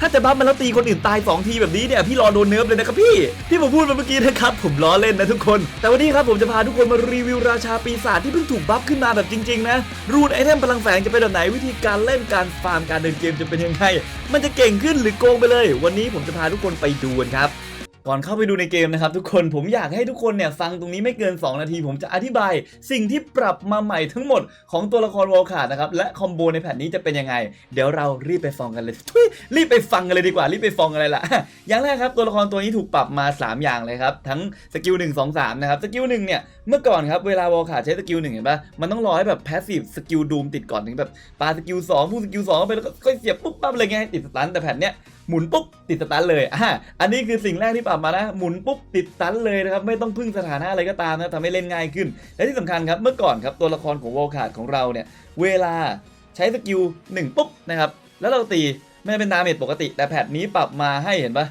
ถ้าจะบัฟมันแล้วตีคนอื่นตาย 2 ทีแบบนี้เนี่ยพี่รอโดนเนิร์ฟเลยนะครับพี่ที่ผมพูดมาเมื่อกี้นะครับผมล้อเล่นนะทุกคน แต่วันนี้ครับผมจะพาทุกคนมารีวิวราชาปีศาจที่เพิ่งถูกบัฟขึ้นมาแบบจริงๆนะรูนไอเทมพลังแฝงจะเป็นแบบไหนวิธีการเล่นการฟาร์มการเดินเกมจะเป็นยังไงมันจะเก่งขึ้นหรือโกงไปเลย วันนี้ผมจะพาทุกคนไปดูกันครับ ก่อนเข้าไปดูในเกมนะครับทุกคนผมอยากให้ทุกคนเนี่ยฟังตรงนี้ไม่เกิน 2 นาที ผมจะอธิบาย สิ่งที่ปรับมาใหม่ทั้งหมดของตัวละครวอลขาดนะครับและคอมโบในแผ่นนี้จะเป็นยังไง เดี๋ยวเรารีบไปฟังกันเลยทุยรีบไปฟังกันเลยดีกว่ารีบไปฟังอะไรล่ะ อย่างแรกครับตัวละครตัวนี้ถูกปรับมา 3 อย่างเลยครับทั้งสกิล1 2 3นะครับสกิล1เนี่ยเมื่อก่อนครับเวลาวอลขาดใช้สกิล1เห็นปะมันต้องรอให้แบบแพสซีฟสกิลดูมติดก่อนถึงแบบปาสกิล2พูดสกิล2เข้าไปแล้วก็ค่อยเสียบปุ๊บปั๊บเลยไงติดสตันแต่แผ่นเนี้ย หมุนปุ๊บติดสตันเลยอ่าอันนี้คือสิ่งแรกที่ปรับมานะหมุนปุ๊บติดสตันเลยนะครับไม่ต้องพึ่งสถานะอะไรก็ตามนะทำให้เล่นง่ายขึ้น และที่สำคัญครับเมื่อก่อนครับตัวละครของวอลคาร์ดของเราเนี่ยเวลาใช้สกิล1ปุ๊บนะครับแล้วเราตีไม่เป็นดาเมจปกติ แต่แพทนี้ปรับมาให้เห็นปะ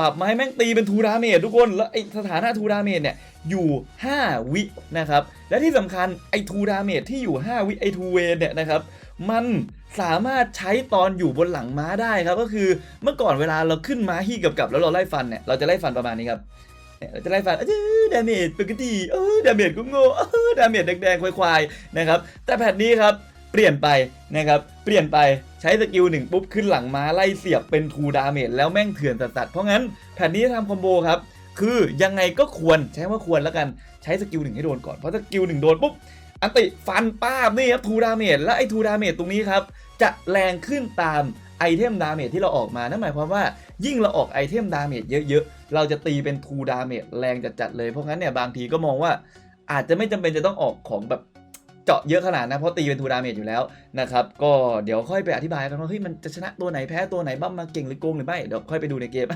ปรับมาให้แม่งตีเป็นทูดาเมจทุกคน แล้วไอสถานะทูดาเมจเนี่ยอยู่ 5 วินะครับ และที่สำคัญไอทูดาเมจที่อยู่ 5 วิไอทูเวนเนี่ยนะครับ มัน สามารถใช้ตอนอยู่บนหลังม้าได้ครับ ก็คือเมื่อก่อนเวลาเราขึ้นม้าฮี่กับกับแล้วเราไล่ฟันเนี่ยเราจะไล่ฟันประมาณนี้ครับเนี่ยเราจะไล่ฟันเออดาเมจปกติเออดาเมจก็โง่เออดาเมจแดงๆควายๆนะครับแต่แผ่นนี้ครับเปลี่ยนไปนะครับเปลี่ยนไปใช้สกิลหนึ่งปุ๊บขึ้นหลังม้าไล่เสียบเป็นทูดาเมจแล้วแม่งเถื่อนสัสๆเพราะงั้นแผ่นนี้ทำคอมโบครับคือยังไงก็ควรใช้ว่าควรแล้วกันใช้สกิลหนึ่งให้โดนก่อนเพราะสกิลหนึ่งโดนปุ๊บอันติฟันป้าบนี่ครับทูดาเมจและไอ้ทูดาเมจตรงนี้ครับ จะแรงขึ้นตามไอเทมดาเมจที่เราออกมา นั่นหมายความว่ายิ่งเราออกไอเทมดาเมจเยอะๆ เราจะตีเป็นทูดาเมจแรงจัดๆเลย เพราะงั้นเนี่ยบางทีก็มองว่าอาจจะไม่จำเป็นจะต้องออกของแบบเจาะเยอะขนาดนะเพราะตีเป็นทูดาเมจอยู่แล้วนะครับก็เดี๋ยวค่อยไปอธิบายกันว่าเฮ้ยมันจะชนะตัวไหนแพ้ตัวไหนบ้ามาเก่งหรือโกงหรือไม่เดี๋ยวค่อยไปดูในเกม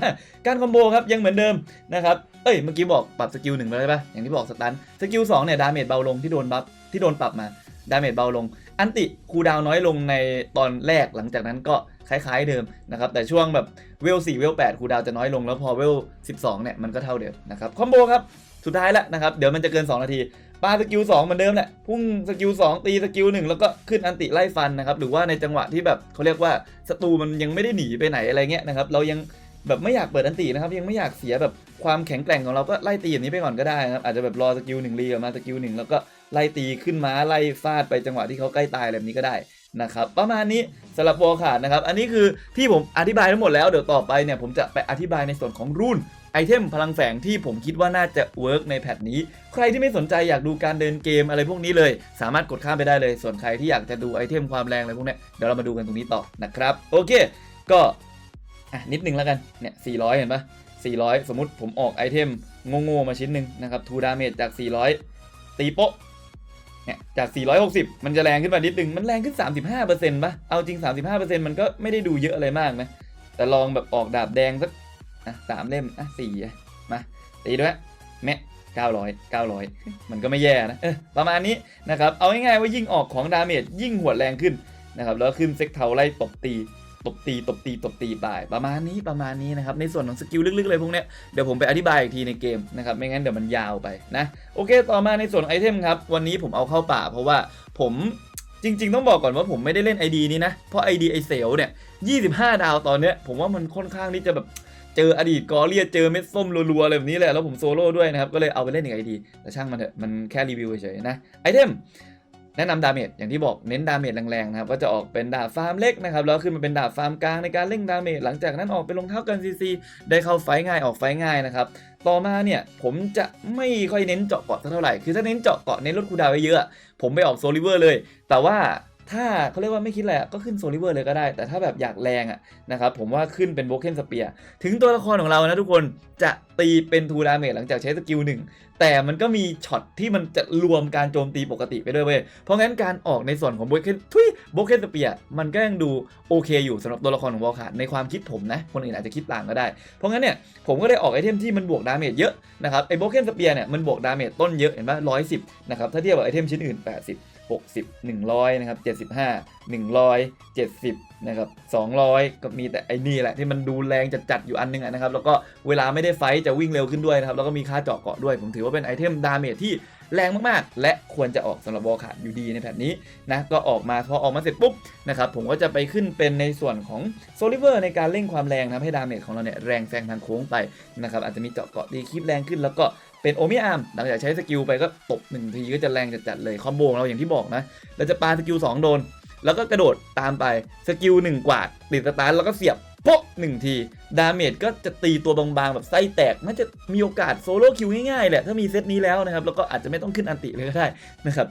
การคอมโบครับยังเหมือนเดิมนะครับเอ้ยเมื่อกี้บอกปรับสกิลหนึ่งไปเลยปะอย่างที่บอกสตันสกิลสองเนี่ยดาเมจเบาลงที่โดนบัฟที่โดนปรับมาดาเมจเบาลง อันติคูดาวน้อยลงในตอนแรกหลังจากนั้นก็คล้ายๆเดิมนะครับ แต่ช่วงแบบเวล4เวล8คูดาวจะน้อยลงแล้วพอเวล12 เนี่ย มันก็เท่าเดิมนะครับคอมโบครับ สุดท้ายแล้วนะครับ เดี๋ยวมันจะเกิน 2 นาทีปาสกิล2เหมือนเดิมแหละพุ่งสกิล2ตีสกิล1แล้วก็ขึ้นอันติไล่ฟันนะครับ หรือว่าในจังหวะที่แบบเขาเรียกว่าศัตรูมันยังไม่ได้หนีไปไหนอะไรเงี้ยนะครับเรายัง แบบไม่อยากเปิดอันตินะครับ ยังไม่อยากเสียแบบความแข็งแกร่งของเราก็ไล่ตีอย่างนี้ไปก่อนก็ได้นะครับ อาจจะแบบรอสกิลหนึ่งรีออกมาสกิลหนึ่งแล้วก็ไล่ตีขึ้นมาไล่ฟาดไปจังหวะที่เขาใกล้ตายแบบนี้ก็ได้นะครับประมาณนี้สำหรับวอลขาดนะครับ อันนี้คือที่ผมอธิบายทั้งหมดแล้วเดี๋ยวต่อไปเนี่ยผมจะไปอธิบายในส่วนของรุ่นไอเทมพลังแฝงที่ผมคิดว่าน่าจะเวิร์กในแพทนี้ ใครที่ไม่สนใจอยากดูการเดินเกมอะไรพวกนี้เลย สามารถกดข้ามไปได้เลย ส่วนใครที่อยากจะดูไอเทมความแรงอะไรพวกนี้เดี๋ยวเรามาดูกันตรงนี้ต่อนะครับ โอเค ก็ อะนิดนึงแล้วกัน เนี่ย 400 เห็นปะ400 สมมติผมออกไอเทมโง่ๆมาชิ้นหนึ่งนะครับทูดาเมจจาก 400 ตีโป๊ะ เนี่ยจาก 460 มันจะแรงขึ้นมานิดนึง มันแรงขึ้น 35%ปะเอาจริง 35%มันก็ไม่ได้ดูเยอะอะไรมากนะ แต่ลองแบบออกดาบแดงสักอะสามเล่ม อะสี่มาตีด้วยแมะ900 900 มันก็ไม่แย่นะประมาณนี้นะครับ เอาง่ายๆว่ายิ่งออกของดาเมจยิ่งหัวแรงขึ้นนะครับ แล้วขึ้นเซ็กเทาไล่ตบตี ตบตีตบตีตบตีไปประมาณนี้ประมาณนี้นะครับในส่วนของสกิลลึกๆเลยพวกเนี้ยเดี๋ยวผมไปอธิบายอีกทีในเกมนะครับไม่งั้นเดี๋ยวมันยาวไปนะโอเค ต่อมาในส่วนไอเทมครับวันนี้ผมเอาเข้าป่า เพราะว่าผมจริง ๆ ต้องบอกก่อนว่าผมไม่ได้เล่น ID นี้นะ เพราะ ID ไอเซลเนี่ย 25 ดาวตอนเนี้ยผมว่ามันค่อนข้างที่จะแบบเจออดีตกอเลียเจอเม็ดส้มรัวๆอะไรแบบนี้แหละแล้วผมโซโล่ด้วยนะครับก็เลยเอาไปเล่นอีก ID แต่ช่างมันเถอะมันแค่รีวิวเฉยๆนะไอเทม แนะนำดาเมจอย่างที่บอกเน้นดาเมจแรงๆนะครับก็จะออกเป็นดาบฟาร์มเล็กนะครับแล้วขึ้นมาเป็นดาบฟาร์มกลางในการเล่งดาเมจหลังจากนั้นออกเป็นรองเท้ากันซีซีได้เข้าไฟง่ายออกไฟง่ายนะครับต่อมาเนี่ยผมจะไม่ค่อยเน้นเจาะเกาะเท่าไหร่คือถ้าเน้นเจาะเกาะเน้นลดคูดาวไว้เยอะ ผมไปออกโซลิเวอร์เลย แต่ว่า ถ้าเขาเรียกว่าไม่คิดอะไรก็ขึ้นโซลิเวอร์เลยก็ได้ แต่ถ้าแบบอยากแรงอะนะครับผมว่าขึ้นเป็นโบเคนสเปียถึงตัวละครของเรานะทุกคนจะตีเป็นทูดาเมจหลังจากใช้สกิลหนึ่งแต่มันก็มีช็อตที่มันจะรวมการโจมตีปกติไปด้วยเว้ยเพราะงั้นการออกในส่วนของโบเคนทุยโบเคนสเปียมันก็ยังดูโอเคอยู่สำหรับตัวละครของวอลคาร์ในความคิดผมนะ คนอื่นอาจจะคิดต่างก็ได้ เพราะงั้นเนี่ยผมก็ได้ออกไอเทมที่มันบวกดาเมจเยอะนะครับไอโบเคนสเปียเนี่ยมันบวกดาเมจต้นเยอะเห็นปะร้อยสิบนะครับถ้าเทียบกับไอเทมชิ้นอื่น 80 60 100นะครับ75 170นะครับ200 ก็มีแต่ไอ้นี่แหละที่มันดูแรงจัดๆอยู่อันนึงนะครับแล้วก็เวลาไม่ได้ไฟจะวิ่งเร็วขึ้นด้วยนะครับแล้วก็มีค่าเจาะเกาะด้วย ผมถือว่าเป็นไอเทมดาเมจที่แรงมากๆ และควรจะออกสำหรับวอลขาดอยู่ดีในแพทนี้นะก็ออกมาพอออกมาเสร็จปุ๊บนะครับผมก็จะไปขึ้นเป็นในส่วนของโซลิเวอร์ในการเร่งความแรงนะให้ดาเมจของเราเนี่ยแรงแซงทางโค้งไปนะครับอาจจะมีเจาะเกาะตีคลิปแรงขึ้นแล้วก็ เป็นโอมิอาร์มหลังจากใช้สกิลไปก็ตบหนึ่งทีก็จะแรงจัดๆเลยคอมโบของเราอย่างที่บอกนะเราจะปาสกิล2โดน แล้วก็กระโดดตามไปสกิลหนึ่งกวาดติดสตาร์ทแล้วก็เสียบโป๊ะหนึ่งที ดาเมจก็จะตีตัวบางๆ แบบไส้แตกมันจะมีโอกาสโซโล่คิวง่ายๆแหละถ้ามีเซตนี้แล้วนะครับ แล้วก็อาจจะไม่ต้องขึ้นอันติเลยก็ได้นะครับ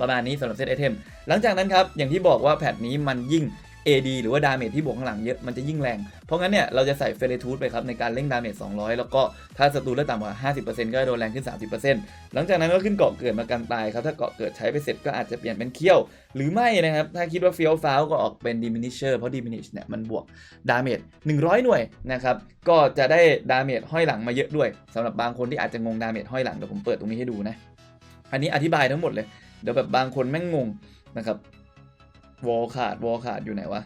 ประมาณนี้สำหรับเซตไอเทม หลังจากนั้นครับ อย่างที่บอกว่าแพทนี้มันยิ่ง AD หรือว่าดาเมจที่บวกข้างหลังเยอะมันจะยิ่งแรง เพราะงั้นเนี่ยเราจะใส่เฟรทูธไปครับในการเร่งดาเมจ200 แล้วก็ถ้าศัตรูเลือดต่ำกว่า 50%ก็จะโดนแรงขึ้น 30%หลังจากนั้นก็ขึ้นเกาะเกิดมากันตายครับถ้าเกาะเกิดใช้ไปเสร็จก็อาจจะเปลี่ยนเป็นเขี้ยว หรือไม่นะครับถ้าคิดว่าเฟี้ยวฟ้าวก็ออกเป็น diminisher เพราะ diminish เนี่ยมันบวกดาเมจ100 หน่วยนะครับก็จะได้ดาเมจห้อยหลังมาเยอะด้วยสำหรับบางคนที่อาจจะงงดาเมจห้อยหลังเดี๋ยวผมเปิดตรงนี้ให้ดูนะอันนี้อธิบายทั้งหมดเลยเดี๋ยวแบบบางคนแม่งงงนะครับ วอลขาดวอลขาดอยู่ไหนวะ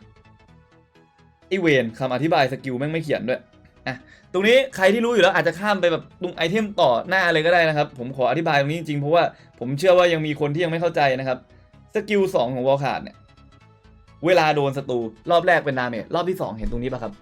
ไอเวนคำอธิบายสกิลแม่งไม่เขียนด้วยอะตรงนี้ใครที่รู้อยู่แล้วอาจจะข้ามไปแบบตรงไอเทมต่อหน้าเลยก็ได้นะครับ ผมขออธิบายตรงนี้จริงๆเพราะว่าผมเชื่อว่ายังมีคนที่ยังไม่เข้าใจนะครับสกิล2ของวอลขาดเนี่ยเวลาโดนศัตรูรอบแรกเป็นดาเมจรอบที่ 2 เห็นตรงนี้ป่ะครับ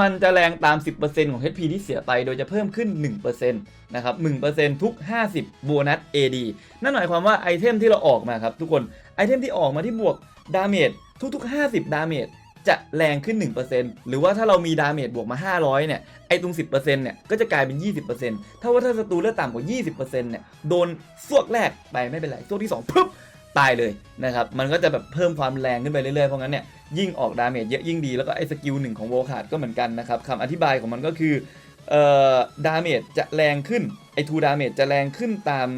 มันจะแรงตาม 10%ของ HP ที่เสียไป โดยจะเพิ่มขึ้น 1%นะครับ 1%ทุก 50 โบนัส AD นั่นหมายความว่าไอเทมที่เราออกมาครับทุกคน ไอเทมที่ออกมาที่บวกดาเมจทุกๆ 50 ดาเมจจะแรงขึ้น 1%หรือว่าถ้าเรามีดาเมจบวกมา 500 เนี่ย ไอตรง 10%เนี่ย ก็จะกลายเป็น 20%ถ้าว่าถ้าศัตรูเลือดต่ำกว่า 20%เนี่ย โดนสวกแรกไปไม่เป็นไรสวกที่2ปึ๊บตายเลยนะครับ มันก็จะแบบเพิ่มความแรงขึ้นไปเรื่อยๆ เพราะงั้นเนี่ย ยิ่งออกดาเมจเยอะยิ่งดีแล้วก็ไอ้สกิลหนึ่งของโวคาร์ดก็เหมือนกันนะครับคำอธิบายของมันก็คือเอ่อดาเมจจะแรงขึ้นไอ้ทูดาเมจจะแรงขึ้นตาม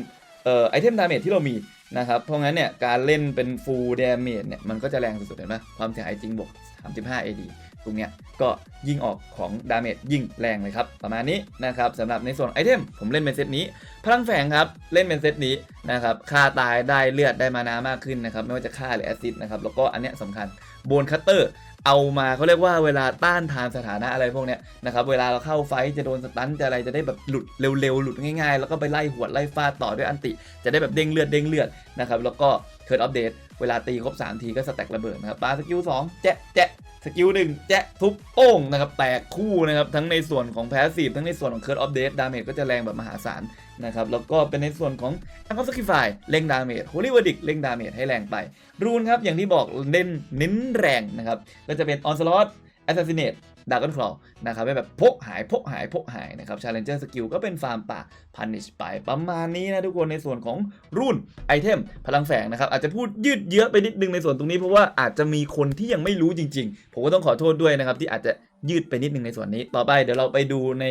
เอ่อไอเทมดาเมจที่เรามีนะครับเพราะงั้นเนี่ยการเล่นเป็นฟูลดาเมจเนี่ยมันก็จะแรงสุดๆเห็นไหมความเสียหายจริงบวก35 AD ตรงเนี้ยก็ยิ่งออกของดาเมจยิ่งแรงเลยครับ ประมาณนี้นะครับสำหรับในส่วนไอเทมผมเล่นเป็นเซตนี้ พลังแฝงครับ เล่นเป็นเซตนี้นะครับค่าตายได้เลือดได้มานามากขึ้นนะครับ ไม่ว่าจะค่าหรือแอซิดนะครับ แล้วก็อันเนี้ยสำคัญ โบนคัตเตอร์เอามาเขาเรียกว่าเวลาต้านทานสถานะอะไรพวกเนี้ยนะครับเวลาเราเข้าไฟจะโดนสตันจะอะไรจะได้แบบหลุดเร็วๆหลุดง่ายๆ แล้วก็ไปไล่หวดไล่ฟาดต่อด้วยอันติ จะได้แบบเด้งเลือดเด้งเลือดนะครับแล้วก็เคิร์ดอัปเดต เวลาตีครบ 3 ทีก็สแต็กระเบิดนะครับปาสกิล2แจ๊ะแจ๊ะสกิลหนึ่งแจ๊ะทุบโป้งนะครับแตกคู่นะครับทั้งในส่วนของแพสซีฟทั้งในส่วนของเคิร์ดอัปเดตดาเมจก็จะแรงแบบมหาศาลนะครับแล้วก็เป็นในส่วนของอังกอร์สกิฟายเล่งดาเมจโฮลิวอร์ดิกเล่งดาเมจให้แรงไป รูนครับอย่างที่บอกเน้นเน้นแรงนะครับก็จะเป็นออนสล็อตแอสซัสซินเนต ดากอนคลอนะครับให้แบบพกหายพกหายพกหายนะครับชาเลนเจอร์สกิลก็เป็นฟาร์มป่าพันิชไปประมาณนี้นะทุกคนในส่วนของรุ่นไอเทมพลังแฝงนะครับอาจจะพูดยืดเยื้อไปนิดนึงในส่วนตรงนี้เพราะว่าอาจจะมีคนที่ยังไม่รู้จริง ๆ ผมก็ต้องขอโทษด้วยนะครับที่อาจจะยืดไปนิดนึงในส่วนนี้ ต่อไปเดี๋ยวเราไปดูใน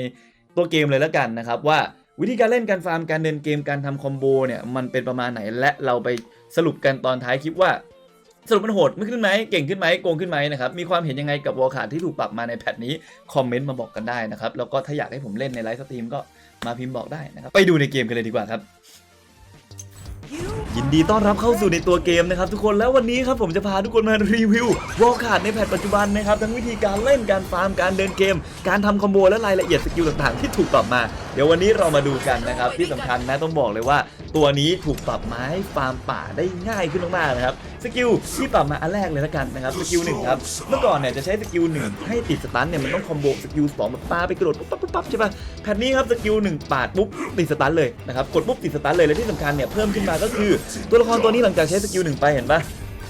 ตัวเกมเลยแล้วกันนะครับว่าวิธีการเล่นการฟาร์มการเดินเกมการทำคอมโบเนี่ยมันเป็นประมาณไหนและเราไปสรุปกันตอนท้ายคลิปว่า สรุปมันโหดไม่ขึ้นไหมเก่งขึ้นไหมโกงขึ้นไหมนะครับมีความเห็นยังไงกับวอลคาร์ที่ถูกปรับมาในแพทนี้คอมเมนต์มาบอกกันได้นะครับแล้วก็ถ้าอยากให้ผมเล่นในไลฟ์สตรีมก็มาพิมพ์บอกได้นะครับไปดูในเกมกันเลยดีกว่าครับยินดีต้อนรับเข้าสู่ในตัวเกมนะครับทุกคนแล้ววันนี้ครับผมจะพาทุกคนมารีวิววอลคาดในแพทปัจจุบันนะครับทั้งวิธีการเล่นการฟาร์มการเดินเกม การทำคอมโบและรายละเอียดสกิลต่างๆ ที่ถูกปรับมา เดี๋ยววันนี้เรามาดูกันนะครับที่สำคัญนะต้องบอกเลยว่า ตัวนี้ถูกปรับมาให้ฟาร์มป่าได้ง่ายขึ้นมากๆนะครับสกิลที่ปรับมาอันแรกเลยละกันนะครับสกิลหนึ่งครับเมื่อก่อนเนี่ยจะใช้สกิลหนึ่งให้ติดสตันเนี่ยมันต้องคอมโบสกิลสองแบบปาไปกระโดดปุ๊บปั๊บปุ๊บปั๊บใช่ปะแพทนี้ครับสกิลหนึ่งปาดปุ๊บติดสตันเลยนะครับกดปุ๊บติดสตันเลยและที่สำคัญเนี่ยเพิ่มขึ้นมาก็คือตัวละครตัวนี้หลังจากใช้สกิลหนึ่งไปเห็นปะ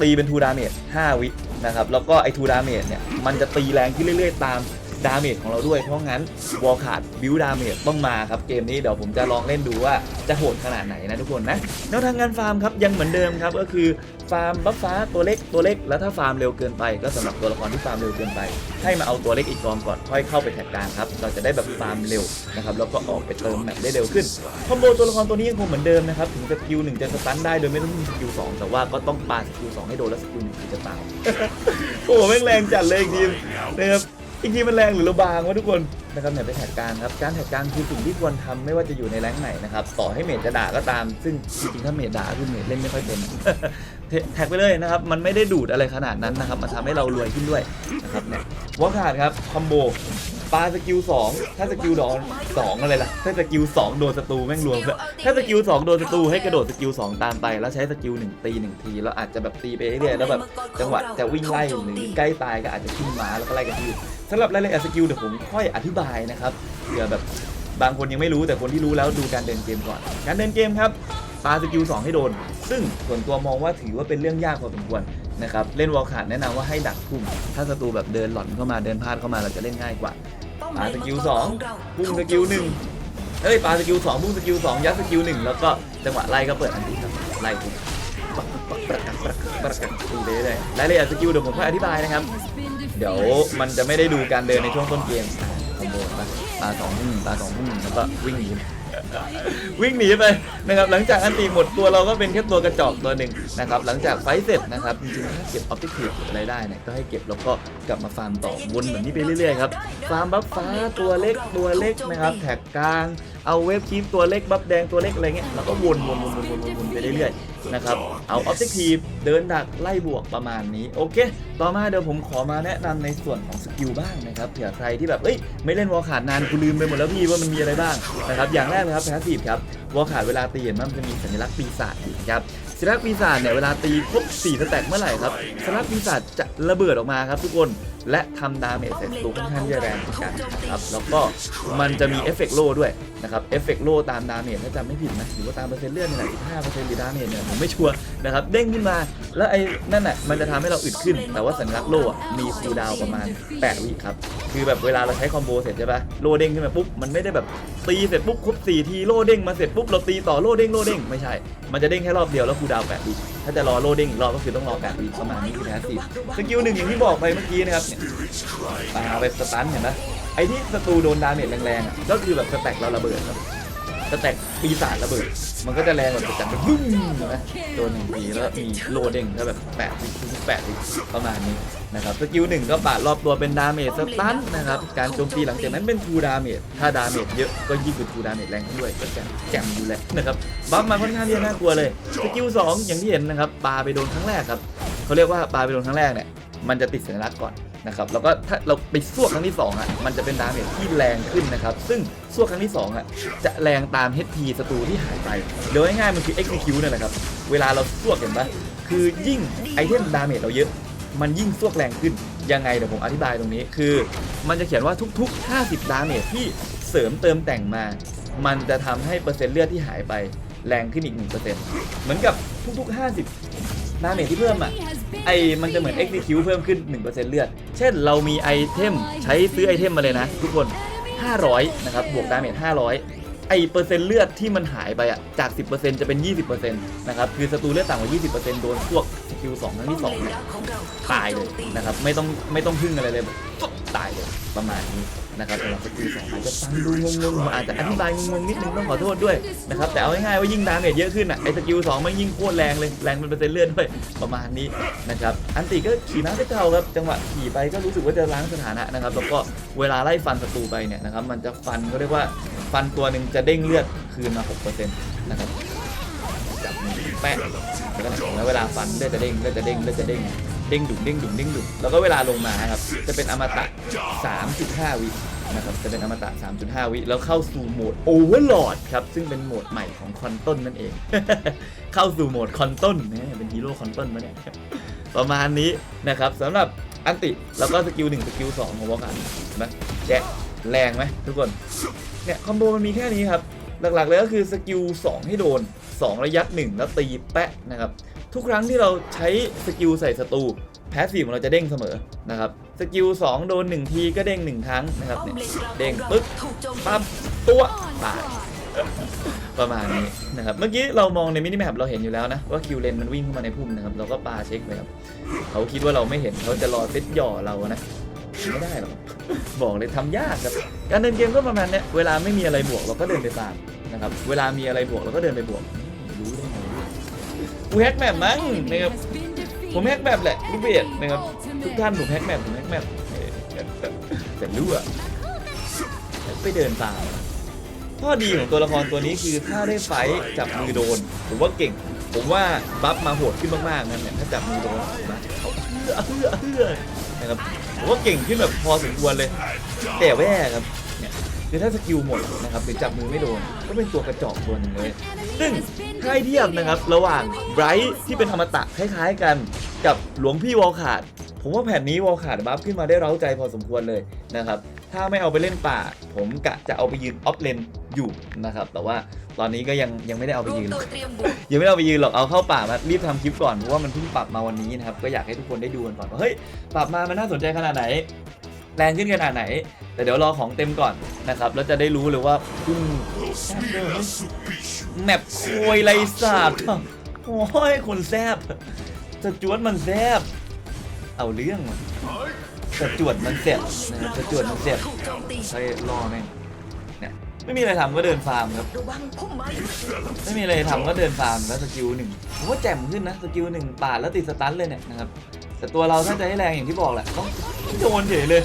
ตีเป็นทูดาเมจ5วินะครับแล้วก็ไอ้ทูดาเมจเนี่ยมันจะตีแรงขึ้นเรื่อยๆ ตาม ดาเมจของเราด้วย เพราะงั้นวอลขาดบิวดาเมจต้องมาครับเกมนี้เดี๋ยวผมจะลองเล่นดูว่าจะโหดขนาดไหนนะทุกคนนะแนวทางการฟาร์มครับยังเหมือนเดิมครับก็คือฟาร์มบัฟฟ้าตัวเล็กตัวเล็ก แล้วถ้าฟาร์มเร็วเกินไป ก็สำหรับตัวละครที่ฟาร์มเร็วเกินไป ให้มาเอาตัวเล็กอีกกองก่อนค่อยเข้าไปแท็กกลางครับเราจะได้แบบฟาร์มเร็วนะครับแล้วก็ออกไปเติมแมปได้เร็วขึ้นคอมโบตัวละครตัวนี้ยังคงเหมือนเดิมนะครับถึงสกิลหนึ่งจะสตันได้โดยไม่ต้องมีสกิลสองแต่ว่าก็ต้องปาสกิลสองให้โดนแล้วสกิลหนึ่งจะตายโอ้แม่งแรงจัดเลยทีมนะครับ อีกทีมันแรงหรือเราบางวะทุกคนนะครับเนี่ยไปแท็กการครับการแท็กการคือสิ่งที่ควรทำไม่ว่าจะอยู่ในแรงค์ไหนนะครับต่อให้เมจจะด่าก็ตาม ซึ่งจริงๆถ้าเมจด่าคือเมจเล่นไม่ค่อยเป็น แท็กไปเลยนะครับ มันไม่ได้ดูดอะไรขนาดนั้นนะครับ มันทำให้เรารวยขึ้นด้วยนะครับเนี่ยวอลขาดครับคอมโบ ปาสกิลสองถ้าสกิลโดนสองอะไรล่ะ ถ้าสกิลสองโดนศัตรูแม่งรวมกันถ้าสกิลสองโดนศัตรูให้กระโดดสกิลสองตามไป แล้วใช้สกิลหนึ่งตีหนึ่งทีแล้วอาจจะแบบตีไปเรื่อยๆแล้วแบบจังหวะจะวิ่งไล่หรือใกล้ตายก็อาจจะขึ้นมาแล้วก็ไล่กันที่สำหรับรายละเอียดสกิลเดี๋ยวผมค่อยอธิบายนะครับเผื่อแบบบางคนยังไม่รู้แต่คนที่รู้แล้วดูการเดินเกมก่อน การเดินเกมครับปาสกิลสองให้โดน ซึ่งส่วนตัวมองว่าถือว่าเป็นเรื่องยากพอสมควรนะครับ เล่นวอลขาดแนะนำว่าให้ดักทุ่ม ถ้าศัตรูแบบเดินหล่อนเข้ามาเดินพลาดเข้ามาเราจะเล่นง่ายกว่า ปาสกิลสองพุ่งสกิลหนึ่งเอ้ยปาสกิลสองพุ่งสกิลสองยัดสกิลหนึ่งแล้วก็จังหวะไล่ก็เปิดอันนี้ครับไล่ทุกประกัดประกัดประกัดดูได้เลยรายละเอียดสกิลเดี๋ยวผมค่อยอธิบายนะครับ เดี๋ยวมันจะไม่ได้ดูการเดินในช่วงต้นเกมอะคอมโบปะปาสองพุ่งปาสองพุ่งแล้วก็วิ่งหนี วิ่งหนีไปนะครับหลังจากอันตีหมดตัวเราก็เป็นแค่ตัวกระจอกตัวหนึ่งนะครับหลังจากไฟเสร็จนะครับจริงๆถ้าเก็บออบเจกตีฟอะไรได้เนี่ยก็ให้เก็บแล้วก็กลับมาฟาร์มต่อวนแบบนี้ไปเรื่อยๆครับฟาร์มบัฟฟ้าตัวเล็กตัวเล็กนะครับแท็กกลาง เอาเวฟคีฟตัวเล็กบัฟแดงตัวเล็กอะไรเงี้ยแล้วก็วนวนวนวนวนวนวนไปเรื่อยๆนะครับ เอาออบเจกตีฟเดินดักไล่บวกประมาณนี้ โอเค ต่อมาเดี๋ยวผมขอมาแนะนำในส่วนของสกิลบ้างนะครับเผื่อใครที่แบบเอ้ยไม่เล่นวอลขาดนานกูลืมไปหมดแล้วพี่ว่ามันมีอะไรบ้างนะครับอย่างแรกเลยครับแพสซีฟครับวอลขาดเวลาตีเห็นมันจะมีสัญลักษณ์ปีศาจอยู่ครับสัญลักษณ์ปีศาจเนี่ยเวลาตีครบ4สแต็กเมื่อไหร่ครับสัญลักษณ์ปีศาจจะระเบิดออกมาครับทุกคน และทำดาเมจใส่ศัตรูค่อนข้างจะแรงเหมือนกันนะครับแล้วก็มันจะมีเอฟเฟกต์โล่ด้วยนะครับเอฟเฟกต์โล่ตามดาเมจถ้าจำไม่ผิดนะหรือว่าตามเปอร์เซ็นต์เลือดนี่แหละ15%หรือดาเมจเนี่ยผมไม่ชัวร์นะครับเด้งขึ้นมาแล้วไอ้นั่นน่ะมันจะทำให้เราอึดขึ้น แต่ว่าสัญลักษณ์โล่ะมีคูลดาวประมาณ 8 วิครับคือแบบเวลาเราใช้คอมโบเสร็จใช่ปะโล่เด้งขึ้นมาปุ๊บมันไม่ได้แบบตีเสร็จปุ๊บครบ4ทีโล่เด้งมาเสร็จปุ๊บเราตีต่อโล่เด้งโล่เด้งไม่ใช่ มันจะเด้งแค่รอบเดียวแล้วคูลดาว8วิ ถ้าจะรอโลดิ้งอีกรอบก็คือต้องรอ8วิประมานี่คือแพสซีฟสกิลหนึ่งอย่างที่บอกไปเมื่อกี้นะครับเนี่ยปาไปสตันเห็นไหมไอ้ที่ศัตรูโดนดาเมจแรงๆอะก็คือแบบสแต็กเราระเบิดครับ สแต็กปีศาจระเบิด มันก็จะแรงกว่าจัดแบบบึ้มนะโดนหนึ่งทีแล้วมีโลเด้งแล้วแบบแปดทุกแปดประมาณนี้นะครับสกิลหนึ่งก็ปาดรอบตัวเป็นดาเมจสตันนะครับการโจมตีหลังจากนั้นเป็นทูดาเมจถ้าดาเมจเยอะก็ยิ่งเป็นทูดาเมจแรงขึ้นด้วยก็แจ่มแจ่มอยู่แหละนะครับบัฟมาค่อนข้างที่จะน่ากลัวเลยสกิลสองอย่างที่เห็นนะครับปาไปโดนครั้งแรกครับเขาเรียกว่าปาไปโดนครั้งแรกเนี่ยมันจะติดสัญลักษณ์ก่อน นะครับแล้วก็ถ้าเราไปสู้ครั้งที่สองอะมันจะเป็นดาเมจที่แรงขึ้นนะครับ ซึ่งสู้ครั้งที่สองอะจะแรงตาม HP ศัตรูที่หายไปโดยง่ายๆมันคือ execute นั่นแหละครับ เวลาเราสู้เห็นปะคือยิ่งไอเทมดาเมจเราเยอะมันยิ่งสวกแรงขึ้นยังไงเดี๋ยวผมอธิบายตรงนี้คือ มันจะเขียนว่าทุกๆ 50 ดาเมจที่เสริมเติมแต่งมา มันจะทำให้เปอร์เซ็นต์เลือดที่หายไปแรงขึ้นอีก 1%เหมือนกับทุกๆ 50 ดาเมจที่เพิ่มอะไอมันจะเหมือน execute เพิ่มขึ้น 1%เลือด เช่นเรามีไอเทมใช้ซื้อไอเทมมาเลยนะ ทุกคน 500 นะครับ บวกดาเมจ500 ไอเปอร์เซ็นต์เลือดที่มันหายไปอะจาก 10%จะเป็น 20%นะครับคือศัตรูเลือดต่ำกว่า 20%โดนพวกสกิล2ครั้งที่2เนี่ยตายเลยนะครับไม่ต้องไม่ต้องพึ่งอะไรเลยตายเลยประมาณนี้นะครับสำหรับสกิลสองอาจจะฟังดูงงๆอาจจะอธิบายงงๆนิดนึงต้องขอโทษด้วยนะครับแต่เอาง่ายๆว่ายิ่งดาเมจเยอะขึ้นอะไอ้สกิลสองมันยิ่งโคตรแรงเลยแรงเป็นเปอร์เซ็นต์เลือดด้วยประมาณนี้นะครับอันติก็ขี่ม้าไปเก่าครับจังหวะขี่ไปก็รู้สึกว่าจะล้างสถานะนะครับแล้วก็เวลาไล่ฟันศัตรูไปเนี่ยนะครับมันจะฟันก็เรียกว่า ฟันตัวหนึ่งจะเด้งเลือดคืนมา6%นะครับจับมือแปะแล้วก็แล้วเวลาฟันเลือดจะเด้งเลือดจะเด้งเลือดจะเด้งเด้งดุ่งเด้งดุ่งเด้งดุ่งแล้วก็เวลาลงมาครับจะเป็นอมตะ 3.5 วินะครับจะเป็นอมตะ 3.5 วิแล้วเข้าสู่โหมดโอเวอร์ลอดครับซึ่งเป็นโหมดใหม่ของคอนต้นนั่นเอง เข้าสู่โหมดคอนต้นนี่ยเป็นฮีโร่คอนต้นมาเนี่ยประมาณนี้นะครับสำหรับอันติแล้วก็สกิล1สกิล2ของวอกันเห็นไหมแจ๊ะ แรงไหมทุกคน เนี่ยคอมโบมันมีแค่นี้ครับ หลักๆเลยก็คือสกิล2ให้โดน 2 ระยะ1แล้วตีแปะนะครับ ทุกครั้งที่เราใช้สกิลใส่ศัตรูแพสซีฟของเราจะเด้งเสมอนะครับสกิล2โดน 1 ทีก็เด้ง 1 ครั้งนะครับเนี่ยเด้งปึ๊บปั๊บตัวตายประมาณนี้นะครับ เมื่อกี้เรามองในมินิแมปเราเห็นอยู่แล้วนะ ว่าคิวเลนมันวิ่งเข้ามาในพุ่มนะครับ เราก็ปาเช็คไปครับ เขาคิดว่าเราไม่เห็นเขาจะรอเซตหย่อเรานะ ไม่ได้หรอกบอกเลยทำยากครับการเดินเกมก็ประมาณเนี้ยเวลาไม่มีอะไรบวกเราก็เดินไปตามนะครับเวลามีอะไรบวกเราก็เดินไปบวกรู้ได้ไงกูแฮกแมปมั้งนะครับผมแฮกแบบแหละลูกเบียดนะครับทุกท่านผมแฮกแบบผมแฮกแบบเออแต่รู้อะไปเดินตามข้อดีของตัวละครตัวนี้คือถ้าได้ไฟจับมือโดนผมว่าเก่ง ผมว่าบัฟมาโหดขึ้นมากๆนั่นเนี่ยถ้าจับมือโดนนะเขาเอื้อเอื้อเอื้อ นะครับผมว่าเก่งขึ้นแบบพอสมควรเลย แต่แว่ครับเนี่ยคือถ้าสกิลหมดนะครับหรือจับมือไม่โดน ก็เป็นตัวกระจอกตัวหนึ่งเลย ซึ่งให้เทียบนะครับ ระหว่างไบรท์ที่เป็นธรรมตะคล้ายๆกันกับหลวงพี่วอลขาด ผมว่าแผ่นนี้วอลขาดบัฟขึ้นมาได้เร้าใจพอสมควรเลยนะครับ ถ้าไม่เอาไปเล่นป่า ผมกะจะเอาไปยืนออฟเลนอยู่นะครับ แต่ว่าตอนนี้ก็ยังยังไม่ได้เอาไปยืนเตรียมบุกยังไม่ได้เอาไปยืนหรอก เอาเข้าป่ามารีบทำคลิปก่อน เพราะว่ามันเพิ่งปรับมาวันนี้นะครับ ก็อยากให้ทุกคนได้ดูกันก่อนว่าเฮ้ย ปรับมา มันน่าสนใจขนาดไหน แรงขึ้นขนาดไหน แต่เดี๋ยวรอของเต็มก่อนนะครับ แล้วจะได้รู้เลยว่าพุ่งแมปโคยไรสาบโอ้ยคนแซบจะจวดมันแซบเอาเรื่องมั จะจวดมันแซบนะครับจะจวดมันแซบถูกโจมตีใช้รอแม่งเนี่ยไม่มีอะไรทำก็เดินฟาร์มครับไม่มีอะไรทำก็เดินฟาร์มแล้วสกิลหนึ่งผมว่าแจ่มขึ้นนะสกิลหนึ่งปาดแล้วติดสตันเลยเนี่ยนะครับแต่ตัวเราถ้าจะให้แรงอย่างที่บอกแหละต้องโดนเฉยเลย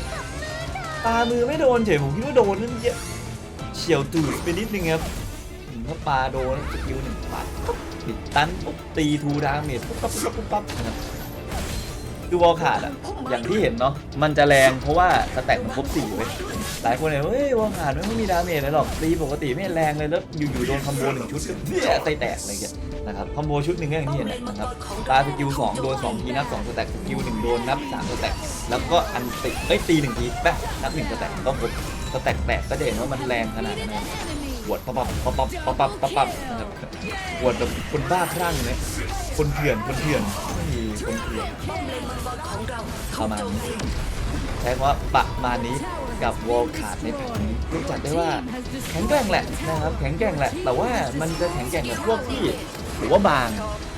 ปามือไม่โดนเฉยผมคิดว่าโดนนั่นเยอะเฉียวตูดไปนิดนึงครับถ้าปาโดนสกิลหนึ่งปาดติดตันปุ๊บตีทูดาเมจปุ๊บปั๊บปุ๊บปั๊บนะครับ คือวอลขาดอะอย่างที่เห็นเนาะมันจะแรงเพราะว่าสแต็กมันครบสี่เว้ยหลายคนเนี่ยเฮ้ยวอลขาดไม่มีดาเมจเลยหรอกตีปกติไม่แรงเลยแล้วอยู่ๆโดนคอมโบหนึ่งชุดก็เบี้ยไตแตกอะไรเงี้ยนะครับคอมโบชุดหนึ่งก็อย่างที่เห็นนะครับตาสกิลสองโดนสองทีนับสองสแต็กสกิลหนึ่งโดนนับสามสแต็กแล้วก็อันติเอ้ยตีหนึ่งทีแป๊ะนับหนึ่งสแต็กก็ครบสแต็กแตกก็จะเห็นว่ามันแรงขนาดนั้นปวดปั๊บปั๊บปั๊บปั๊บปั๊บปั๊บปั๊บปวดแบบคนบ้าคลั่งเลยคนเถื่อนคนเถื่อน เถื่อนป้อมเลนมังกรของเราประมาณนี้ใช้คำว่าประมาณนี้กับวอลขาดในแผ่นนี้รู้จักได้ว่าแข็งแกร่งแหละนะครับแข็งแกร่งแหละ แต่ว่ามันจะแข็งแกร่งกับพวกที่ผมว่าบาง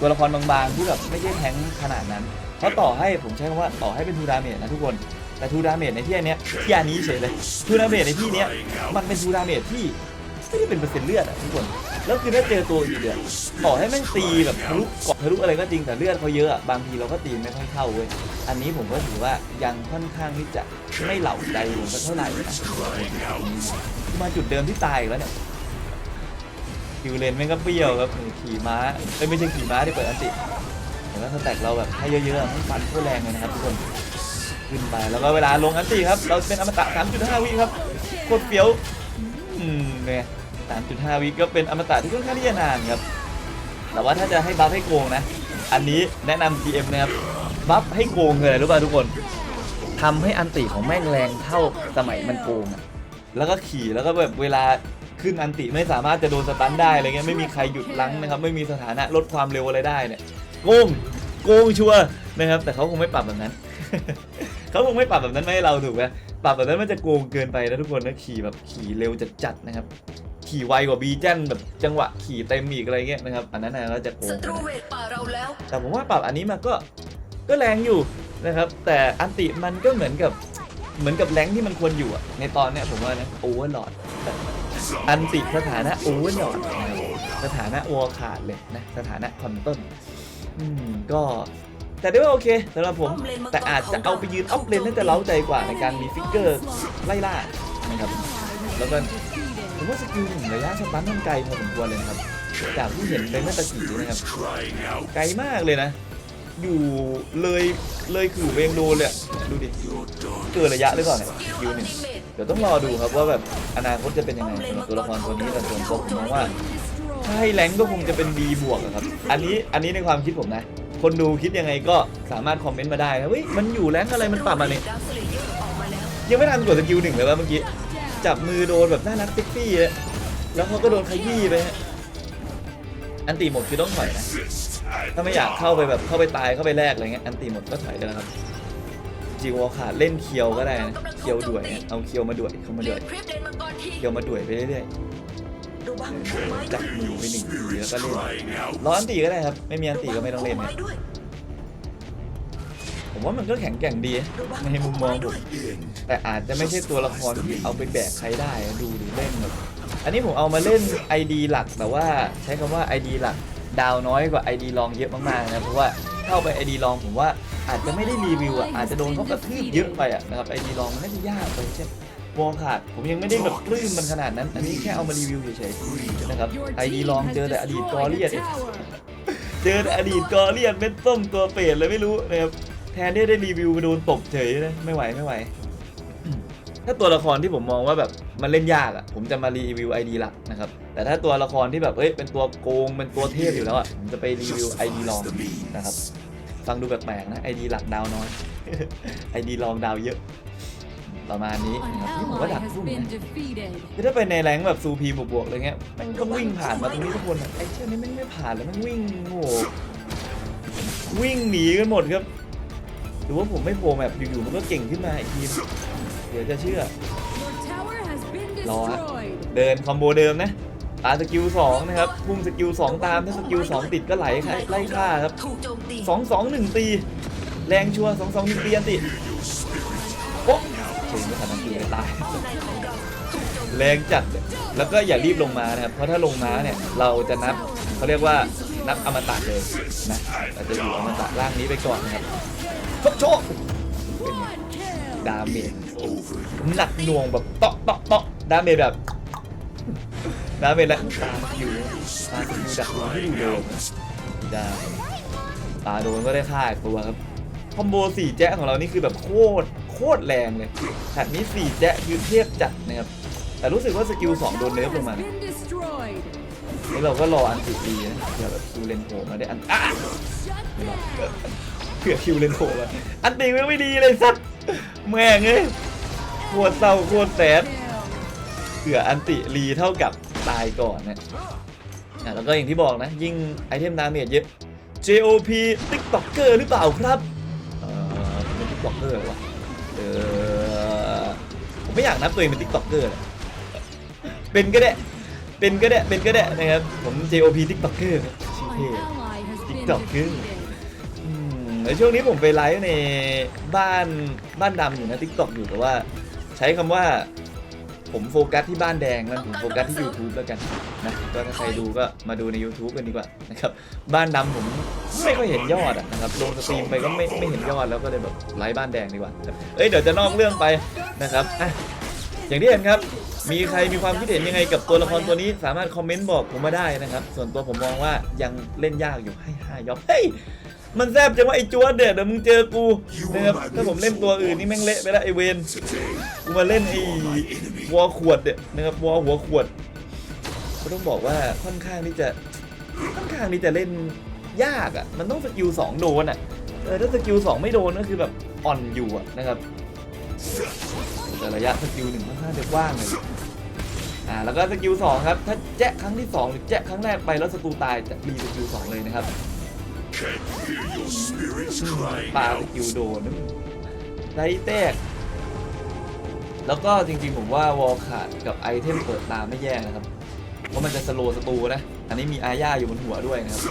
ตัวละครบางๆที่แบบไม่ใช่แทงขนาดนั้นเพราะต่อให้ผมใช้คำว่าต่อให้เป็นทูดาเมจนะทุกคนแต่ทูดาเมจในที่อันเนี้ยที่อันนี้เฉยเลยทูดาเมจในที่เนี้ยมันเป็นทูดาเมจที่ไม่ได้เป็นเปอร์เซ็นต์เลือดอะทุกคน แล้วคือถ้าเจอตัวอีกเดือต่อให้แม่งตีแบบทะลุเกาะทะลุอะไรก็จริงแต่เลือดเขาเยอะอะบางทีเราก็ตีไม่ค่อยเข้าเว้ยอันนี้ผมก็ถือว่ายังค่อนข้างที่จะไม่เหล่าใจผมสักเท่าไหร่นะมาจุดเดิมที่ตายอีกแล้วเนี่ยคิวเลนแม่งก็เปรี้ยวครับขี่ม้าเอ้ยไม่ใช่ขี่ม้าที่เปิดอันติแต่ว่าสแต็กเราแบบให้เยอะๆให้ฟันโคตรแรงเลยนะครับทุกคนขึ้นไปแล้วก็เวลาลงอันติครับเราเป็นอมตะ3.5วิครับโคตรเฟี้ยวอืมเนี่ย 3.5 วิก็เป็นอมตะที่ค่อนข้างที่จะนานครับ แต่ว่าถ้าจะให้บัฟให้โกงนะ อันนี้แนะนำ GM นะครับ บัฟให้โกงเลยรู้ป่ะทุกคนทำให้อันติของแม่งแรงเท่าสมัยมันโกงอะแล้วก็ขี่แล้วก็แบบเวลาขึ้นอันติไม่สามารถจะโดนสตันได้อะไรเงี้ยไม่มีใครหยุดลังนะครับ ไม่มีสถานะลดความเร็วอะไรได้เนี่ยโกงโกงชัวนะครับ แต่เขาคงไม่ปรับแบบนั้น เขาคงไม่ปรับแบบนั้นมาให้เราถูกไหมปรับแบบนั้นมันจะโกงเกินไปนะทุกคนนะขี่แบบขี่เร็วจัดๆนะครับ ขี่ไวกว่าบีแจนแบบจังหวะขี่เต็มอีกอะไรเงี้ยนะครับอันนั้นนะก็จะโกศังตรูนะเวทป่าเราแล้ว แต่ผมว่าปรับอันนี้มาก็ก็แรงอยู่นะครับ แต่อันติมันก็เหมือนกับเหมือนกับแรงที่มันควรอยู่อะในตอนเนี้ยผมว่านะโอเวอร์ลอดอันติสถานะโอเวอร์ลอดสถานะวอลขาดเลยนะสถานะคอนต้นอืมก็แต่ได้ว่าโอเคสำหรับผมแต่อาจจะเอาไปยืนออฟเลนน่าจะเล้าใจกว่าในการมีฟิกเกอร์ไล่ล่านะครับแล้วก็ ผมว่าสกิลหนึ่งระยะสตันมันไกลพอสมควรเลยนะครับ จากที่เห็นเป็นมาตรฐานนะครับ ไกลมากเลยนะ อยู่เลยเลยคือเวงโดเลยดูดิเกินระยะหรือเปล่าเนี่ยสกิลหนึ่งเดี๋ยวต้องรอดูครับว่าแบบอนาคตจะเป็นยังไงสำหรับตัวละครตัวนี้แต่ส่วนตัวผมมองว่าถ้าให้แรงก็คงจะเป็น B บวกอะครับ อันนี้อันนี้ในความคิดผมนะ คนดูคิดยังไงก็สามารถคอมเมนต์มาได้นะเฮ้ยมันอยู่แรงอะไรมันปรับมาเนี่ยยังไม่ทันกดสกิลหนึ่งเลยว่าเมื่อกี้ จับมือโดนแบบน่ารักเซ็กซี่เลยแล้วเขาก็โดนขยี้ไปฮะอันตีหมดคือต้องถอยนะ ถ้าไม่อยากเข้าไปแบบเข้าไปตายเข้าไปแลกอะไรเงี้ยอันตีหมดก็ถอยได้แล้วครับจีวอขาดเล่นเคียวก็ได้นะเคียวด่วยอะเอาเคียวมาด่วยเข้ามาเรีด่ยวยกคลิปเลนมังกรทีเคียวมาด่วยไปเรื่อยระวังพุ่มไม้ๆจับมือไปหนึ่งทีแล้วก็เล่นรออันตีก็ได้ครับ ไม่มีอันตีก็ไม่ต้องเล่นระวันะพุ่มไม้ด้วย ผมว่ามันก็แข็งแกร่งดีในมุมมองผมแต่อาจจะไม่ใช่ตัวละครที่เอาไปแบกใครได้ดูดูเล่นแบบอันนี้ผมเอามาเล่น ID หลักแต่ว่าใช้คำว่า ID หลัก ดาวน้อยกว่า ID รองเยอะมากๆนะเพราะว่าเข้าไป ID รองผมว่าอาจจะไม่ได้รีวิวอะอาจจะโดนเขากระทืบเยอะไปอะนะครับ ID รองมันน่าจะยากไปเช่นวอลขาดผมยังไม่ได้แบบปลื้มมันขนาดนั้น อันนี้แค่เอามารีวิวเฉยๆนะครับ ID รองเจอแต่อดีตกอเลียดเจอแต่อดีตกอเลียดเม็ดส้มตัวเปรตเลยไม่รู้นะครับ แทนที่ได้รีวิวไปโดนตบเฉยเลยไม่ไหวไม่ไหว ถ้าตัวละครที่ผมมองว่าแบบมันเล่นยากอะ่ะผมจะมารีวิว ID หลักนะครับ แต่ถ้าตัวละครที่แบบเอ้ยเป็นตัวโกงเป็นตัวเทพอยู่แล้วอะ่ะผมจะไปรีวิว ID ลองนะครับฟังดูแปลกๆนะ ID หลักดาวน้อย ID ลองดาวเยอะประมาณนี้ An นะครับนี่ผมก็ ally ดัก has รุ่ม been นะ defeated. คือถ้าไปในแรงแบบซูพีบวกๆอะไรเงี้ยแมันก็วิ่งผ่านมาตรงนี้ทุกคนอะไอ้เช่นนี้แม่งไม่ผ่านแล้วแมันวิ่งโง่วิ่งหนีกันหมดครับ หรือว่าผมไม่โผล่แบบอยู่ๆมันก็เก่งขึ้นมาอีกทีมเดี๋ยวจะเชื่อ Your tower has been Lo á. destroyed. เดินคอมโบเดิมนะตาสกิลสองนะครับพุ่งสกิลสองตามถ้าสกิลสองติดก็ไหลไล่ฆ่าครับถูกโจมตีสองสองหนึ่งตี แรงชัวร์สองสองหนึ่งตีอันติโป๊ะเฉยไม่ทันอันตีตายแรงจัดเลยแล้วก็อย่ารีบลงมานะครับเพราะถ้าลงมาเนี่ยเราจะนับเขาเรียกว่านับอมตะเลยนะเราจะอยู่อมตะร่างนี้ไปก่อนนะครับ ชคโชคเป็นไง One kill. ดาเมจหนักหน่วงแบบเตาะเตาะเตาะดาเมจแบบดาเมจและตาคิวตาคิวดักหัวที่ดูโดนดาตาโดนก็ได้ฆ่าตัวครับคอมโบสี่แจ๊ะของเรานี่คือแบบโคตรโคตรแรงเลยแถบนี้สี่แจ๊ะคือเทพจัดนะครับแต่รู้สึกว่าสกิลสองโดนเนิร์ฟลงมานี่เราก็รออันติดีนะเผื่อแบบคิวเลนโผล่มาได้อันอะ เผื่อคิวเลนโผล่มาอันติมันไม่ดีเลยสัตว์แม่งเอ้ยโคตรเศร้าโคตรแสบ Kill. เผื่ออันติรีเท่ากับตายก่อนนะอะแล้วก็อย่างที่บอกนะ ยิ่งไอเทมดาเมจเยอะ JOP TikToker หรือเปล่าครับ เออเป็น TikToker เหรอวะเออผมไม่อยากนับตัวเองเป็น TikToker เลยเป็นก็ได้ เป็นก็ได้ เป็นก็ได้นะครับ ผม JOP TikToker ครับชื่อ An เท่ ally has been TikToker. Defeated. อืมในช่วงนี้ผมไปไลฟ์ในบ้านบ้านดำอยู่นะทิกตอกอยู่แต่ว่า ใช้คำว่า ผมโฟกัสที่บ้านแดงมันผมโฟกัสที่ YouTube แล้วกันนะก็ถ้าใครดูก็มาดูใน YouTube กันดีกว่านะครับบ้านดำผมไม่ค่อยเห็นยอดอะนะครับลงสตรีมไปก็ไม่ไม่เห็นยอดแล้วก็เลยแบบไลฟ์บ้านแดงดีกว่าเอ้ยเดี๋ยวจะนอกเรื่องไปนะครับอะอย่างที่เห็นครับ มีใครมีความคิดเห็นยังไงกับตัวละครตัวนี้สามารถคอมเมนต์บอกผมมาได้นะครับ ส่วนตัวผมมองว่ายังเล่นยากอยู่ให้ห้ายอบเฮ้ย มันแซบจังว่าไอ้จวดเด็ดเดี๋ยวมึงเจอกูนะครับถ้าผมเล่นตัวอื่นนี่แม่งเละไปแล้วไอ้เวนกูมาเล่นไอ้วอขวดเนี่ยนะครับวอหัวขวดก็ต้องบอกว่าค่อนข้างที่จะค่อนข้างที่จะเล่นยากอะ มันต้องสกิลสองโดนอะเออถ้าสกิลสองไม่โดนก็คือแบบอ่อนอยู่อะนะครับแต่ระยะสกิลหนึ่งค่อนข้างจะกว้างเลยอ่าแล้วก็สกิลสองครับ ถ้าแจ๊ะครั้งที่สองหรือแจ๊ะครั้งแรกไปแล้วสกรูตายจะรีสกิลสองเลยนะครับ ปาสกิลโดนไดแตก แล้วก็จริงๆผมว่าวอลขาดกับไอเทมเปิดตาไม่แย่นะครับ เพราะมันจะสโลว์สตูนะ อันนี้มีอาญาอยู่บนหัวด้วยนะครับ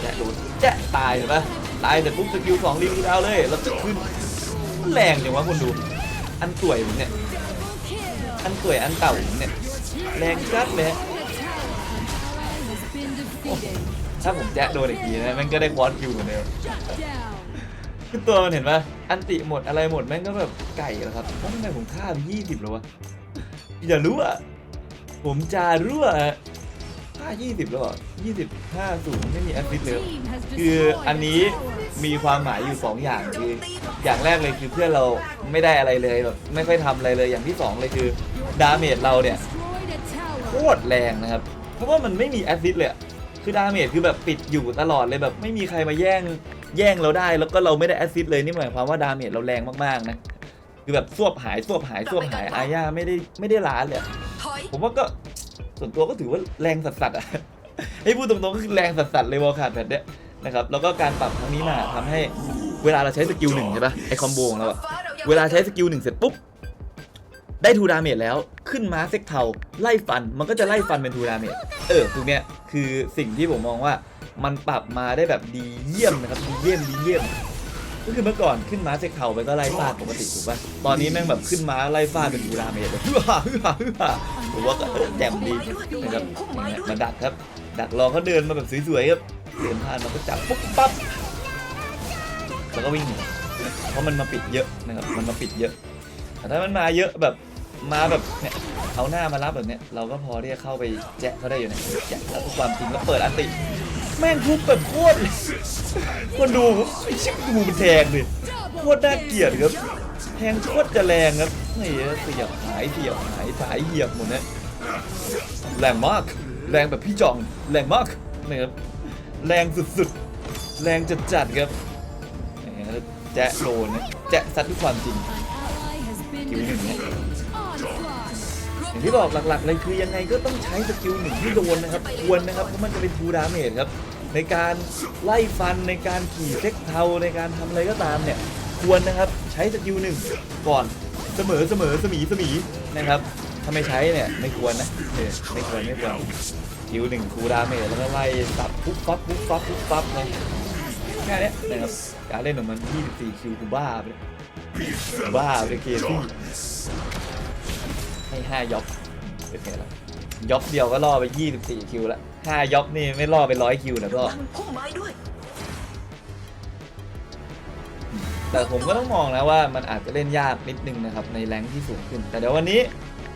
แจะโดนแจะตายเห็นปะตายแต่ปุ๊บสกิลสองรีวิวดาวเลย แล้วจะขึ้นแรงจังวะคนดู อันสวยผมเนี่ย อันสวยอันเก่าผมเนี่ย แรงจัดเลย ถ้าผมแจ๊ะโดนอีกทีนะมันก็ได้ควอตคิวเหมือนเดิมคือตัวมันเห็นปะอันติหมดอะไรหมดแม่งก็แบบไก่แล้วครับแล้วทำไมผมฆ่าไปยี่สิบแล้ววะอย่ารู้อะผมจะรู้อะฆ่ายี่สิบแล้วหรอยี่สิบห้าศูนย์ไม่มีแอสซิสต์เลยครับ Team has คืออันนี้มีความหมายอยู่สองอย่างคืออย่างแรกเลยคือเพื่อนเราไม่ได้อะไรเลยแบบไม่ค่อยทำอะไรเลยอย่างที่สองเลยคือดาเมจเราเนี่ยโคตรแรงนะครับ เพราะว่ามันไม่มีแอสซิสต์เลย คือดาเมจคือแบบปิดอยู่ตลอดเลยแบบไม่มีใครมาแย่งแย่งเราได้ แล้วก็เราไม่ได้แอสซิสต์เลยนี่หมายความว่าดาเมจเราแรงมากๆนะคือแบบสวบหายสวบหายสวบหายอาญาไม่ได้ไม่ได้ล้านเลยอะถอยผมว่าก็ส่วนตัวก็ถือว่าแรงสัสๆอะให้พูดตรงๆก็คือแรงสัสๆเลยวอลขาดแบบเนี้ยนะครับแล้วก็การปรับครั้งนี้มาทำให้เวลาเราใช้สกิลหนึ่งใช่ปะไอคอมโบของเราอะฟ้รยังเวลาใช้สกิลหนึ่งเสร็จปุ๊บ ได้ทูดาเมจแล้วขึ้นม้าเซ็กเทาไล่ฟันมันก็จะไล่ฟันเป็นทูดาเมจเออตรงเนี้ยคือสิ่งที่ผมมองว่ามันปรับมาได้แบบดีเยี่ยมนะครับดีเยี่ยมดีเยี่ยม ก็คือเมื่อก่อนขึ้นม้าเซ็กเทาไปก็ไล่ฟาดปกติถูกป่ะตอนนี้แม่งแบบขึ้นม้าไล่ฟาดเป็นทูดาเมจแบบฮึ่าฮึ่าฮึ่าผมว่าก็แจ่มดีนะครับมาดักครับ ดักรอเขาเดินมาแบบสวยๆครับเดินผ่านมาก็จับปุ๊บปั๊บแล้วก็วิ่งหนีเพราะมันมาปิดเยอะนะครับมันมาปิดเยอะแต่ถ้ามันมาเยอะแบบ มาแบบเนี่ยเอาหน้ามารับแบบเนี้ยเราก็พอที่จะเข้าไปแจ๊ะเขาได้อยู่นะแจ๊ะแล้วทุกความจริงแล้วเปิดอันติ แม่งทุบแบบโคตรคนดูไอ้ชิบดูมันแทงดิโคตรน่าเกลียดครับแทงโคตรจะแรงครับนี่เสียบหายเสียบหายสายเหยียบหมดนะแรงมากแรงแบบพี่จองแรงมากนะครับแรงสุดๆ แรงจัดๆครับแหมแจ๊ะโดนนะแจ๊ะซัดด้วยความจริง An ally has been Cứu mình nhé. อย่างที่บอกหลักๆเลยคือยังไงก็ต้องใช้สกิลหนึ่งที่โดนนะครับควรนะครับเพราะมันจะเป็นทูดาเมจครับในการไล่ฟันในการขี่เซ็กเทาในการทำอะไรก็ตามเนี่ยควรนะครับใช้สกิลหนึ่งก่อนเสมอเสมอสมีสมีนะครับถ้าไม่ใช้เนี่ยไม่ควรนะเออไม่ควรไม่ควรสกิลหนึ่งทูดาเมจแล้วก็ไล่สับปุ๊บปั๊บปุ๊บปั๊บปุ๊บปั๊บเลยแค่นี้นะครับการเล่นของมัน 24 คิวกูบ้าไปเลยบ้าไปเลยคที่ ให้5ย็อบเป็นไงล่ะย็อบเดียวก็ล่อไป 24 คิวละ5ย็อบนี่ไม่ล่อไป100คิวนะก็พุ่มไม้ด้วย แต่ผมก็ต้องมองนะว่ามันอาจจะเล่นยากนิดนึงนะครับ ในแรงค์ที่สูงขึ้น แต่เดี๋ยววันนี้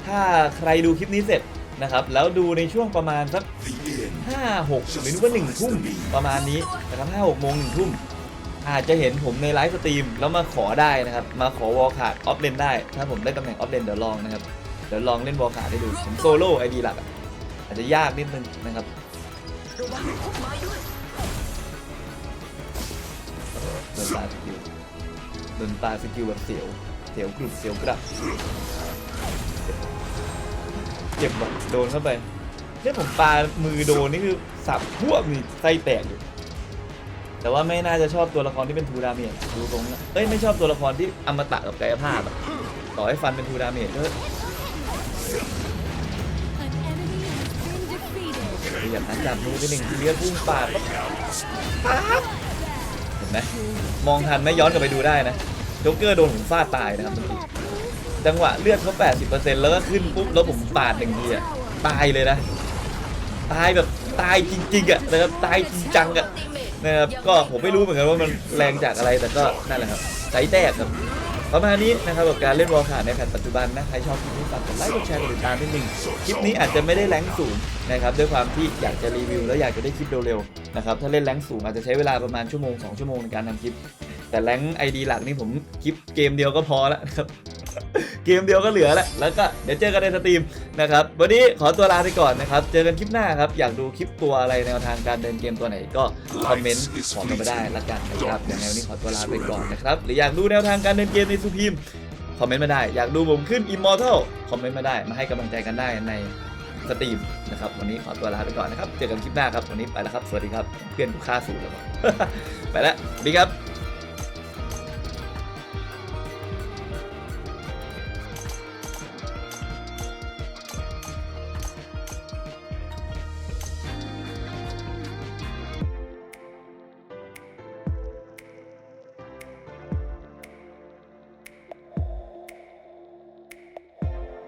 ถ้าใครดูคลิปนี้เสร็จนะครับแล้วดูในช่วงประมาณสัก5 6หรือว่า1ทุ่มประมาณนี้นะครับ5 6โมง1ทุ่มอาจจะเห็นผมในไลฟ์สตรีมแล้วมาขอได้นะครับ มาขอวอลขาดออฟเลนได้ ถ้าผมได้ตำแหน่งออฟเลนเดี๋ยวลองนะครับเดี๋ยวลองเล่นวอลขาดให้ดูผมโซโล่ไอดีหลักอาจจะยากนิดนึงนะครับโดนปาสกิลโดนปาสกิลแบบเสียว เสียวกรุบเสียวกระเจ็บแบบโดนเข้าไปเนี่ยผมปามือโดนนี่คือสับพวกนี่ไส้แตกอยู่ แต่ว่าไม่น่าจะชอบตัวละครที่เป็นทูดาเมจดูตรงนะเอ้ยไม่ชอบตัวละครที่อมตะกับกายภาพต่อให้ฟันเป็นทูดาเมจก็ เรียบนะจับมือไปหนึ่งทีเดียวพุ่งปาดปั๊บปั๊บเห็นไหมมองทันไหมย้อนกลับไปดูได้นะโจ๊กเกอร์โดนผมฟาดตายนะครับจังหวะเลือดเขา80%แล้วก็ขึ้นปุ๊บแล้วผมปาดหนึ่งทีอะตายเลยนะ ตายแบบตายจริงๆอะนะครับตายจริงจังอะนะครับก็ผมไม่รู้เหมือนกันว่ามันแรงจากอะไรแต่ก็นั่นแหละครับใจแตกครับ ประมาณนี้นะครับกับการเล่นวอลคาร์ในแผ่นปัจจุบันนะใครชอบคลิปนี้ฝากกดไลค์กดแชร์กดติดตามนิดนึงคลิปนี้อาจจะไม่ได้แรงสูงนะครับด้วยความที่อยากจะรีวิว แล้วอยากจะได้คลิปเร็วๆนะครับถ้าเล่นแรงสูงอาจจะใช้เวลาประมาณชั่วโมงสองชั่วโมงในการทำคลิป แต่แรงไอดีหลักนี่ผมคลิปเกมเดียวก็พอแล้วครับ เกมเดียวก็เหลือแล้วแล้วก็เดี๋ยวเจอกันในสตรีมนะครับวันนี้ขอตัวลาไปก่อนนะครับ เจอกันคลิปหน้าครับ อยากดูคลิปตัวอะไรแนวทางการเดินเกมตัวไหนก็คอมเมนต์บอกกันมาได้ละกันนะครับอย่างไรวันนี้ขอตัวลาไปก่อนนะครับหรืออยากดูแนวทางการเดินเกมในซูพีมคอมเมนต์มาได้อยากดูผมขึ้น Immortal คอมเมนต์มาได้มาให้กำลังใจกันได้ในสตรีมนะครับวันนี้ขอตัวลาไปก่อนนะครับ เจอกันคลิปหน้าครับ วันนี้ไปแล้วครับ สวัสดีครับ เพื่อนกูฆ่าสูตรแล้วไปแล้วสวัสดีครับ